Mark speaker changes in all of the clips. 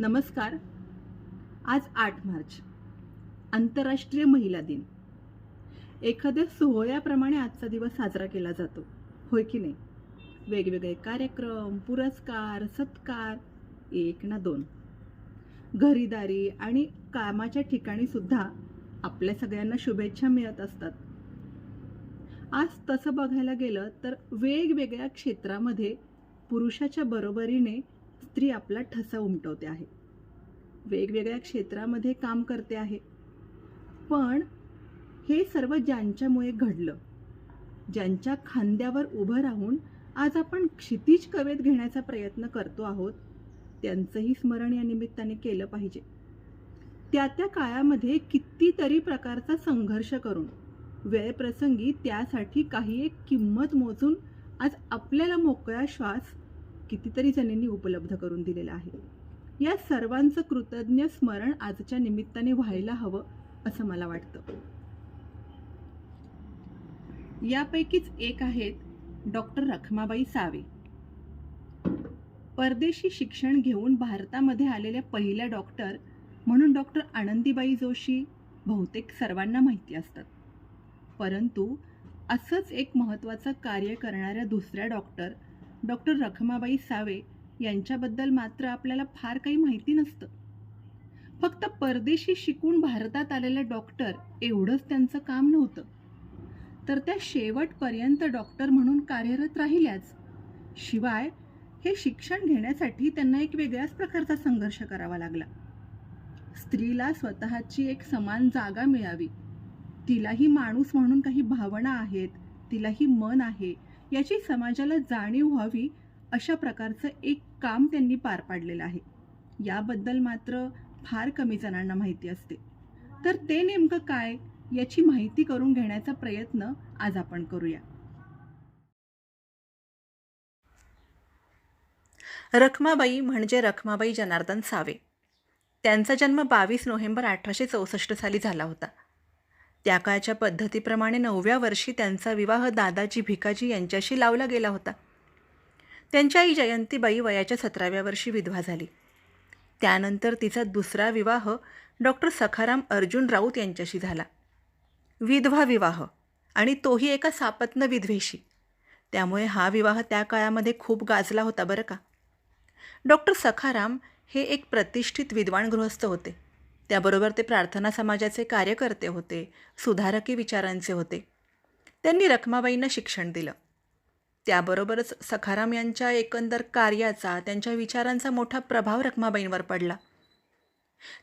Speaker 1: नमस्कार. आज आठ मार्च. आंतरराष्ट्रीय महिला दिन. एखाद्या सोहळ्याप्रमाणे आजचा दिवस साजरा केला जातो. होय की नाही? वेगवेगळे कार्यक्रम पुरस्कार सत्कार एक ना दोन. घरीदारी आणि कामाच्या ठिकाणी सुद्धा आपल्या सगळ्यांना शुभेच्छा मिळत असतात. आज तसं बघायला गेलं तर वेगवेगळ्या क्षेत्रामध्ये पुरुषाच्या बरोबरीने स्त्री आपला ठसा उमटवते आहे. वेगवेगळ्या क्षेत्रामध्ये काम करते आहे. पण हे सर्व ज्यांच्यामुळे घडलं ज्यांच्या खांद्यावर उभं राहून आज आपण क्षितिज कवेत घेण्याचा प्रयत्न करतो आहोत त्यांचंही स्मरण या निमित्ताने केलं पाहिजे. त्या त्या काळामध्ये कितीतरी प्रकारचा संघर्ष करून वेळप्रसंगी त्यासाठी काही एक किंमत मोजून आज आपल्याला मोकळा श्वास कितीतरी जणींनी उपलब्ध करून दिलेला आहे. या सर्वांचं कृतज्ञ स्मरण आजच्या निमित्ताने व्हायला हवं असं मला वाटतं. यापैकीच एक आहेत डॉक्टर रखमाबाई सावे. परदेशी शिक्षण घेऊन भारतामध्ये आलेल्या पहिल्या डॉक्टर म्हणून डॉक्टर आनंदीबाई जोशी बहुतेक सर्वांना माहिती असतात. परंतु असंच एक महत्त्वाचं कार्य करणाऱ्या दुसऱ्या डॉक्टर डॉक्टर रखमाबाई सावे यांच्याबद्दल मात्र आपल्याला फार काही माहिती नसतं. फक्त परदेशी शिकून भारतात आलेल्या डॉक्टर एवढंच त्यांचं काम नव्हतं. तर त्या शेवटपर्यंत डॉक्टर म्हणून कार्यरत राहिल्याच. शिवाय हे शिक्षण घेण्यासाठी त्यांना एक वेगळ्याच प्रकारचा संघर्ष करावा लागला. स्त्रीला स्वतःची एक समान जागा मिळावी. तिलाही माणूस म्हणून काही भावना आहेत तिलाही मन आहे याची समाजाला जाणीव व्हावी अशा प्रकारचं एक काम त्यांनी पार पाडलेलं आहे. याबद्दल मात्र फार कमी जणांना माहिती असते. तर ते नेमकं काय? याची माहिती करून घेण्याचा प्रयत्न आज आपण करूया.
Speaker 2: रखमाबाई म्हणजे रखमाबाई जनार्दन सावे. त्यांचा जन्म बावीस नोव्हेंबर अठराशे चौसष्ट साली झाला होता. त्या काळच्या पद्धतीप्रमाणे नवव्या वर्षी त्यांचा विवाह दादाजी भिकाजी यांच्याशी लावला गेला होता. त्यांच्या आई जयंतीबाई वयाच्या सतराव्या वर्षी विधवा झाली. त्यानंतर तिचा दुसरा विवाह डॉक्टर सखाराम अर्जुन राऊत यांच्याशी झाला. विधवा विवाह आणि तोही एका सापत्न विधवेशी. त्यामुळे हा विवाह त्या काळामध्ये खूप गाजला होता बरं का. डॉक्टर सखाराम हे एक प्रतिष्ठित विद्वान गृहस्थ होते. त्याबरोबर ते प्रार्थना समाजाचे कार्यकर्ते होते सुधारकी विचारांचे होते. त्यांनी रखमाबाईंना शिक्षण दिलं. त्याबरोबरच सखाराम यांच्या एकंदर कार्याचा त्यांच्या विचारांचा मोठा प्रभाव रखमाबाईंवर पडला.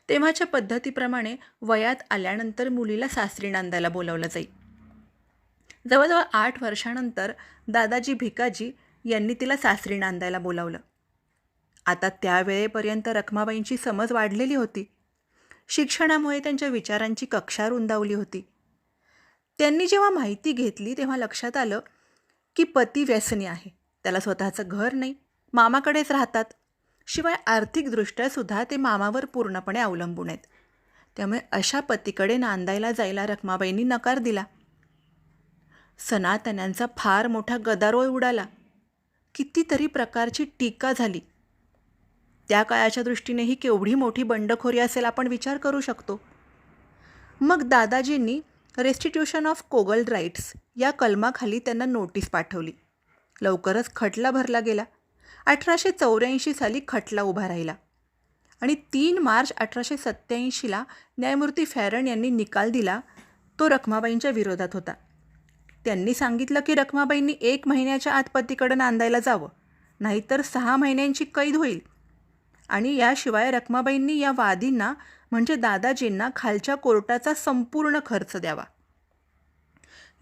Speaker 2: तेव्हाच्या पद्धतीप्रमाणे वयात आल्यानंतर मुलीला सासरी नांदायला बोलावलं जाई. जवळजवळ आठ वर्षानंतर दादाजी भिकाजी यांनी तिला सासरी नांदायला बोलावलं. आता त्यावेळेपर्यंत रखमाबाईंची समज वाढलेली होती. शिक्षणामुळे त्यांच्या विचारांची कक्षा रुंदावली होती. त्यांनी जेव्हा माहिती घेतली तेव्हा लक्षात आलं की पती व्यसनी आहे. त्याला स्वतःचं घर नाही. मामाकडेच राहतात. शिवाय आर्थिकदृष्ट्यासुद्धा ते मामावर पूर्णपणे अवलंबून आहेत. त्यामुळे अशा पतीकडे नांदायला जायला रखमाबाईंनी नकार दिला. सनातन्यांचा फार मोठा गदारोळ उडाला. कितीतरी प्रकारची टीका झाली. त्या काळाच्या दृष्टीने ही केवढी मोठी बंडखोरी असेल आपण विचार करू शकतो. मग दादाजींनी रेस्टिट्यूशन ऑफ कोगल राईट्स या कलमाखाली त्यांना नोटीस पाठवली. लवकरच खटला भरला गेला. अठराशे चौऱ्याऐंशी साली खटला उभा राहिला. आणि तीन मार्च अठराशे सत्त्याऐंशीला न्यायमूर्ती फॅरन यांनी निकाल दिला तो रखमाबाईंच्या विरोधात होता. त्यांनी सांगितलं की रखमाबाईंनी एक महिन्याच्या आत पतीकडं नांदायला जावं नाहीतर सहा महिन्यांची कैद होईल. आणि याशिवाय रखमाबाईंनी या वादींना म्हणजे दादाजींना खालच्या कोर्टाचा संपूर्ण खर्च द्यावा.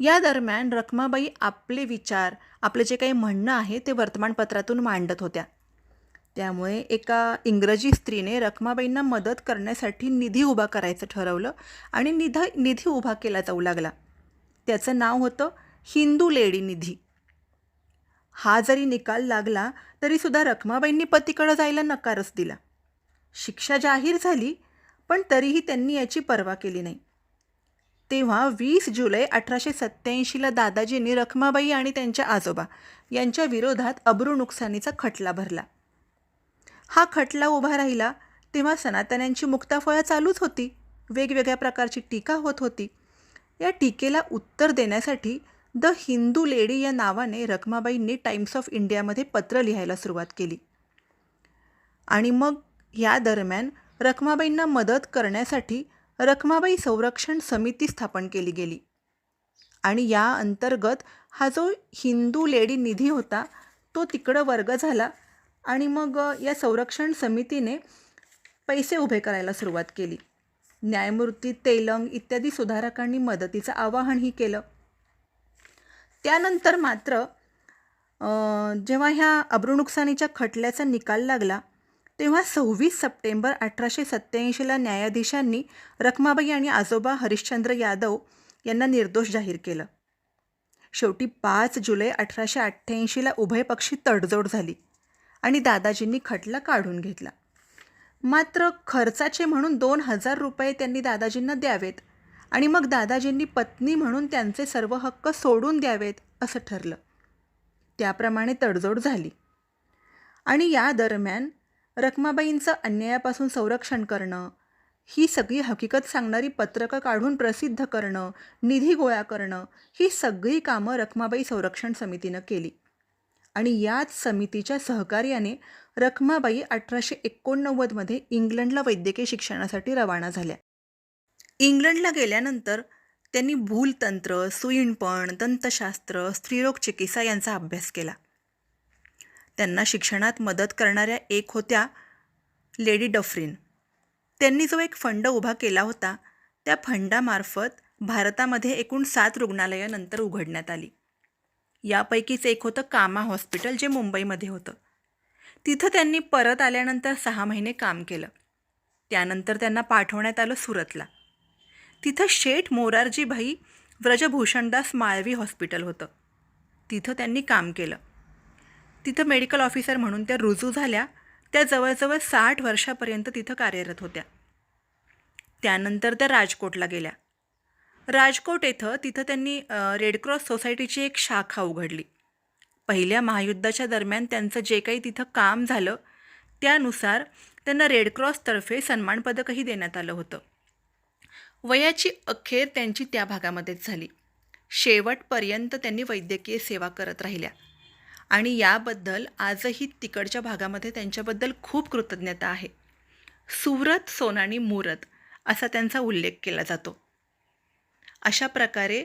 Speaker 2: या दरम्यान रखमाबाई आपले विचार आपले जे काही म्हणणं आहे ते वर्तमानपत्रातून मांडत होत्या. त्यामुळे एका इंग्रजी स्त्रीने रखमाबाईंना मदत करण्यासाठी निधी उभा करायचं ठरवलं आणि निध निधी उभा केला जाऊ लागला. त्याचं नाव होतं हिंदू लेडी निधी. हा जरी निकाल लागला तरीसुद्धा रखमाबाईंनी पतीकडं जायला नकारच दिला. शिक्षा जाहीर झाली पण तरीही त्यांनी याची पर्वा केली नाही. तेव्हा वीस जुलै अठराशे सत्त्याऐंशीला दादाजींनी रखमाबाई आणि त्यांच्या आजोबा यांच्या विरोधात अब्रू नुकसानीचा खटला भरला. हा खटला उभा राहिला तेव्हा सनातन्यांची मुक्ताफळा चालूच होती. वेगवेगळ्या प्रकारची टीका होत होती. या टीकेला उत्तर देण्यासाठी द हिंदू लेडी या नावाने रखमाबाईंनी टाइम्स ऑफ इंडियामध्ये पत्र लिहायला सुरुवात केली. आणि मग या दरम्यान रखमाबाईंना मदत करण्यासाठी रखमाबाई संरक्षण समिती स्थापन केली गेली. आणि या अंतर्गत हा जो हिंदू लेडी निधी होता तो तिकडं वर्ग झाला आणि मग या संरक्षण समितीने पैसे उभे करायला सुरुवात केली. न्यायमूर्ती तेलंग इत्यादी सुधारकांनी मदतीचं आवाहनही केलं. त्यानंतर मात्र जेव्हा ह्या अब्रुनुकसानीच्या खटल्याचा निकाल लागला तेव्हा सव्वीस सप्टेंबर अठराशे सत्त्याऐंशीला न्यायाधीशांनी रखमाबाई आणि आजोबा हरिश्चंद्र यादव यांना निर्दोष जाहीर केलं. शेवटी पाच जुलै अठराशे अठ्ठ्याऐंशीला उभयपक्षी तडजोड झाली आणि दादाजींनी खटला काढून घेतला. मात्र खर्चाचे म्हणून दोन हजार रुपये त्यांनी दादाजींना द्यावेत आणि मग दादाजींनी पत्नी म्हणून त्यांचे सर्व हक्क सोडून द्यावेत असं ठरलं. त्याप्रमाणे तडजोड झाली. आणि या दरम्यान रखमाबाईंचं अन्यायापासून संरक्षण करणं ही सगळी हकीकत सांगणारी पत्रकं काढून प्रसिद्ध करणं निधी गोळा करणं ही सगळी कामं रखमाबाई संरक्षण समितीनं केली. आणि याच समितीच्या सहकार्याने रखमाबाई अठराशे एकोणनव्वदमध्ये इंग्लंडला वैद्यकीय शिक्षणासाठी रवाना झाल्या. इंग्लंडला गेल्यानंतर त्यांनी भूलतंत्र सुईणपण दंतशास्त्र स्त्रीरोग चिकित्सा यांचा अभ्यास केला. त्यांना शिक्षणात मदत करणाऱ्या एक होत्या लेडी डफरीन. त्यांनी जो एक फंड उभा केला होता त्या फंडामार्फत भारतामध्ये एकूण सात रुग्णालयं नंतर उघडण्यात आली. यापैकीच एक होतं कामा हॉस्पिटल जे मुंबईमध्ये होतं. तिथं त्यांनी परत आल्यानंतर सहा महिने काम केलं. त्यानंतर त्यांना पाठवण्यात आलं सुरतला. तिथं शेठ मोरारजीभाई व्रजभूषणदास माळवी हॉस्पिटल होतं. तिथं त्यांनी काम केलं. तिथं मेडिकल ऑफिसर म्हणून त्या रुजू झाल्या. त्या जवळजवळ साठ वर्षापर्यंत तिथं कार्यरत होत्या. त्यानंतर त्या राजकोटला गेल्या. राजकोट येथं तिथं त्यांनी रेडक्रॉस सोसायटीची एक शाखा उघडली. पहिल्या महायुद्धाच्या दरम्यान त्यांचं जे काही तिथं काम झालं त्यानुसार त्यांना रेडक्रॉसतर्फे सन्मान पदकही देण्यात आलं होतं. वयाची अखेर त्यांची त्या भागामध्येच झाली. शेवटपर्यंत त्यांनी वैद्यकीय सेवा करत राहिल्या. आणि याबद्दल आजही तिकडच्या भागामध्ये त्यांच्याबद्दल खूप कृतज्ञता आहे. सुरत सोनानी मुरत असा त्यांचा उल्लेख केला जातो. अशा प्रकारे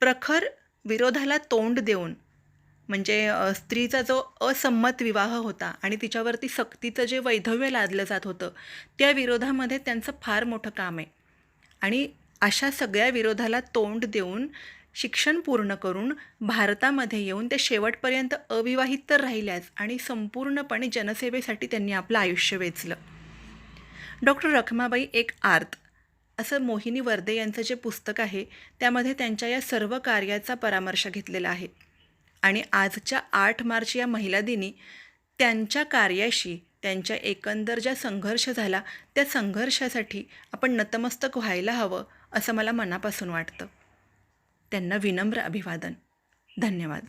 Speaker 2: प्रखर विरोधाला तोंड देऊन म्हणजे स्त्रीचा जो असंमत विवाह होता आणि तिच्यावरती सक्तीचं जे वैधव्य लादलं जात होतं त्या विरोधामध्ये त्यांचं फार मोठं काम आहे. आणि अशा सगळ्या विरोधाला तोंड देऊन शिक्षण पूर्ण करून भारतामध्ये येऊन ते शेवटपर्यंत अविवाहित तर राहिल्याच आणि संपूर्णपणे जनसेवेसाठी त्यांनी आपलं आयुष्य वेचलं. डॉक्टर रखमाबाई एक आर्त. असं मोहिनी वर्दे यांचं जे पुस्तक आहे त्यामध्ये त्यांच्या या सर्व कार्याचा परामर्श घेतलेला आहे. आणि आजच्या आठ मार्च या महिला दिनी त्यांच्या कार्याशी त्यांच्या एकंदर ज्या संघर्ष झाला त्या संघर्षासाठी आपण नतमस्तक व्हायला हवं असं मला मनापासून वाटतं. त्यांना विनम्र अभिवादन. धन्यवाद.